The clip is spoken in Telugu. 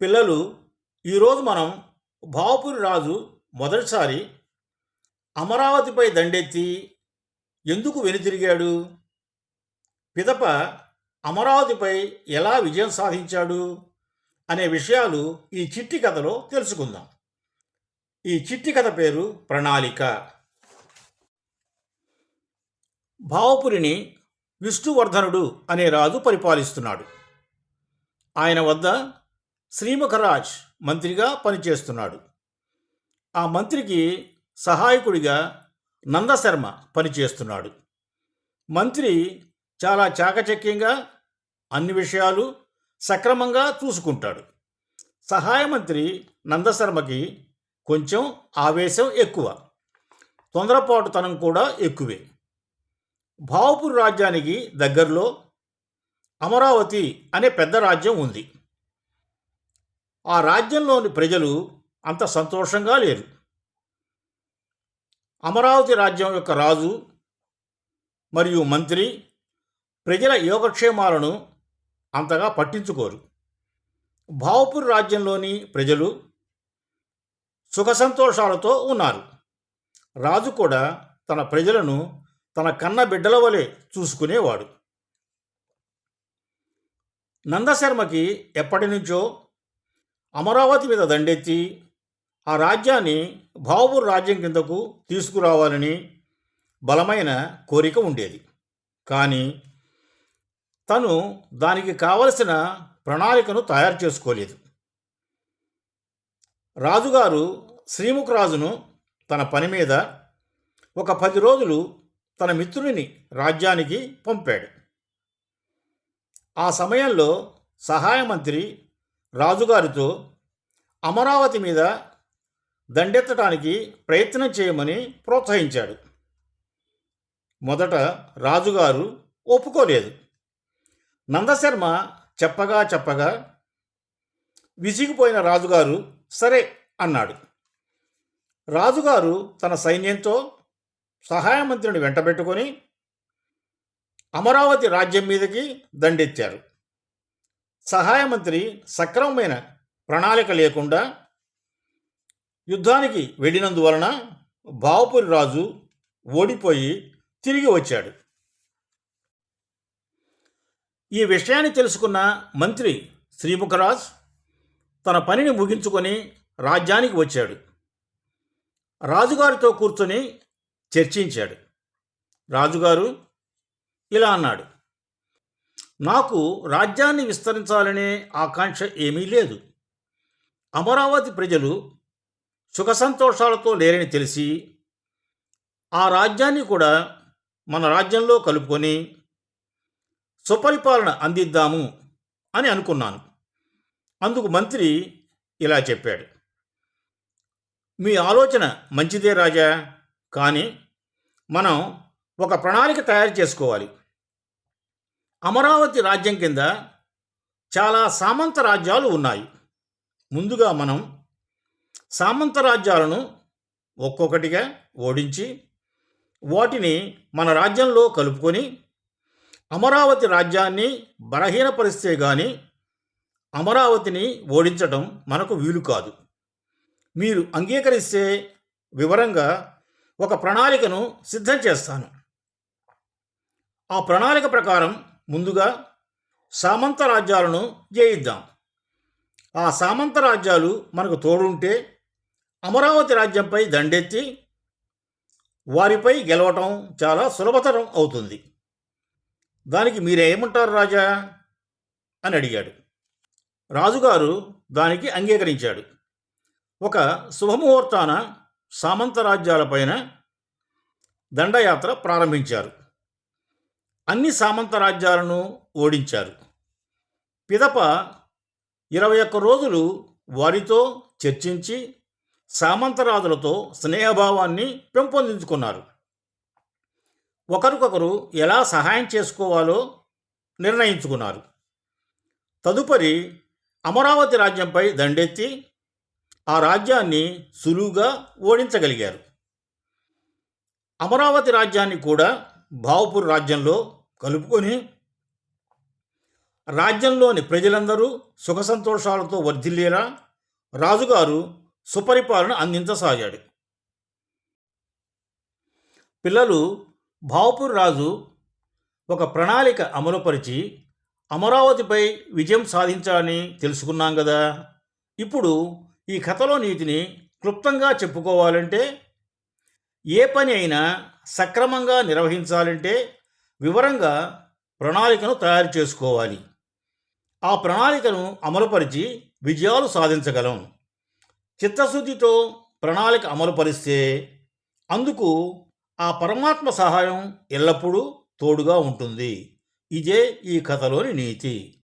పిల్లలు ఈరోజు మనం భావపురి రాజు మొదటిసారి అమరావతిపై దండెత్తి ఎందుకు వెనుతిరిగాడు? పిదప అమరావతిపై ఎలా విజయం సాధించాడు? అనే విషయాలు ఈ చిట్టి కథలో తెలుసుకుందాం. ఈ చిట్టి కథ పేరు ప్రణాళిక. భావపురిని విష్ణువర్ధనుడు అనే రాజు పరిపాలిస్తున్నాడు. ఆయన వద్ద శ్రీముఖరాజ్ మంత్రిగా పనిచేస్తున్నాడు. ఆ మంత్రికి సహాయకుడిగా నందశర్మ పనిచేస్తున్నాడు. మంత్రి చాలా చాకచక్యంగా అన్ని విషయాలు సక్రమంగా చూసుకుంటాడు. సహాయ మంత్రి నందశర్మకి కొంచెం ఆవేశం ఎక్కువ. తొందరపాటుతనం కూడా ఎక్కువే. భావపూర్ రాజ్యానికి దగ్గరలో అమరావతి అనే పెద్ద రాజ్యం ఉంది. ఆ రాజ్యంలోని ప్రజలు అంత సంతోషంగా లేరు. అమరావతి రాజ్యం యొక్క రాజు మరియు మంత్రి ప్రజల యోగక్షేమాలను అంతగా పట్టించుకోరు. భావపూర్ రాజ్యంలోని ప్రజలు సుఖ సంతోషాలతో ఉన్నారు. రాజు కూడా తన ప్రజలను తన కన్న బిడ్డల వలె చూసుకునేవాడు. నందశర్మకి ఎప్పటి నుంచో అమరావతి మీద దండెత్తి ఆ రాజ్యాన్ని భావపూర్ రాజ్యం కిందకు తీసుకురావాలని బలమైన కోరిక ఉండేది. కానీ తను దానికి కావలసిన ప్రణాళికను తయారు చేసుకోలేదు. రాజుగారు శ్రీముఖరాజును తన పని మీద ఒక పది రోజులు తన మిత్రుడిని రాజ్యానికి పంపాడు. ఆ సమయంలో సహాయ మంత్రి రాజుగారితో అమరావతి మీద దండెత్తడానికి ప్రయత్నం చేయమని ప్రోత్సహించాడు. మొదట రాజుగారు ఒప్పుకోలేదు. నందశర్మ చెప్పగా చెప్పగా విసిగిపోయిన రాజుగారు సరే అన్నాడు. రాజుగారు తన సైన్యంతో సహాయ మంత్రిని వెంటబెట్టుకొని అమరావతి రాజ్యం మీదకి దండెత్తారు. సహాయ మంత్రి సక్రమమైన ప్రణాళిక లేకుండా యుద్ధానికి వెళ్ళినందువలన బావపురి రాజు ఓడిపోయి తిరిగి వచ్చాడు. ఈ విషయాన్ని తెలుసుకున్న మంత్రి శ్రీముఖరాజ్ తన పనిని ముగించుకొని రాజ్యానికి వచ్చాడు. రాజుగారితో కూర్చొని చర్చించాడు. రాజుగారు ఇలా అన్నాడు. నాకు రాజ్యాన్ని విస్తరించాలనే ఆకాంక్ష ఏమీ లేదు. అమరావతి ప్రజలు సుఖ సంతోషాలతో లేరని తెలిసి ఆ రాజ్యాన్ని కూడా మన రాజ్యంలో కలుపుకొని సుపరిపాలన అందిద్దాము అని అనుకున్నాను. అందుకు మంత్రి ఇలా చెప్పాడు. మీ ఆలోచన మంచిదే రాజా కానీ మనం ఒక ప్రణాళిక తయారు చేసుకోవాలి. అమరావతి రాజ్యం కింద చాలా సామంత రాజ్యాలు ఉన్నాయి. ముందుగా మనం సామంత రాజ్యాలను ఒక్కొక్కటిగా ఓడించి వాటిని మన రాజ్యంలో కలుపుకొని అమరావతి రాజ్యాన్ని బలహీనపరిస్తే కానీ అమరావతిని ఓడించటం మనకు వీలు కాదు. మీరు అంగీకరిస్తే వివరంగా ఒక ప్రణాళికను సిద్ధం చేస్తాను. ఆ ప్రణాళిక ప్రకారం ముందుగా సామంత రాజ్యాలను జయిద్దాం. ఆ సామంత రాజ్యాలు మనకు తోడుంటే అమరావతి రాజ్యంపై దండెత్తి వారిపై గెలవటం చాలా సులభతరం అవుతుంది. దానికి మీరేమంటారు రాజా? అని అడిగాడు. రాజుగారు దానికి అంగీకరించాడు. ఒక శుభముహూర్తాన సామంత రాజ్యాలపైన దండయాత్ర ప్రారంభించారు. అన్ని సామంత రాజ్యాలను ఓడించారు. పిదప ఇరవై ఒక్క రోజులు వారితో చర్చించి సామంతరాజులతో స్నేహభావాన్ని పెంపొందించుకున్నారు. ఒకరికొకరు ఎలా సహాయం చేసుకోవాలో నిర్ణయించుకున్నారు. తదుపరి అమరావతి రాజ్యంపై దండెత్తి ఆ రాజ్యాన్ని సులువుగా ఓడించగలిగారు. అమరావతి రాజ్యాన్ని కూడా భావపూర్ రాజ్యంలో కలుపుకొని రాజ్యంలోని ప్రజలందరూ సుఖ సంతోషాలతో వర్ధిల్లేలా రాజుగారు సుపరిపాలన అందించసాగాడు. పిల్లలు భావపూర్ రాజు ఒక ప్రణాళిక అమలుపరిచి అమరావతిపై విజయం సాధించాలని తెలుసుకున్నాం కదా ఇప్పుడు ఈ కథలో నీతిని క్లుప్తంగా చెప్పుకోవాలంటే ఏ పని అయినా సక్రమంగా నిర్వహించాలంటే వివరంగా ప్రణాళికను తయారు చేసుకోవాలి. ఆ ప్రణాళికను అమలుపరిచి విజయాలు సాధించగలం. చిత్తశుద్ధితో ప్రణాళిక అమలుపరిస్తే అందుకు ఆ పరమాత్మ సహాయం ఎల్లప్పుడూ తోడుగా ఉంటుంది. ఇదే ఈ కథలోని నీతి.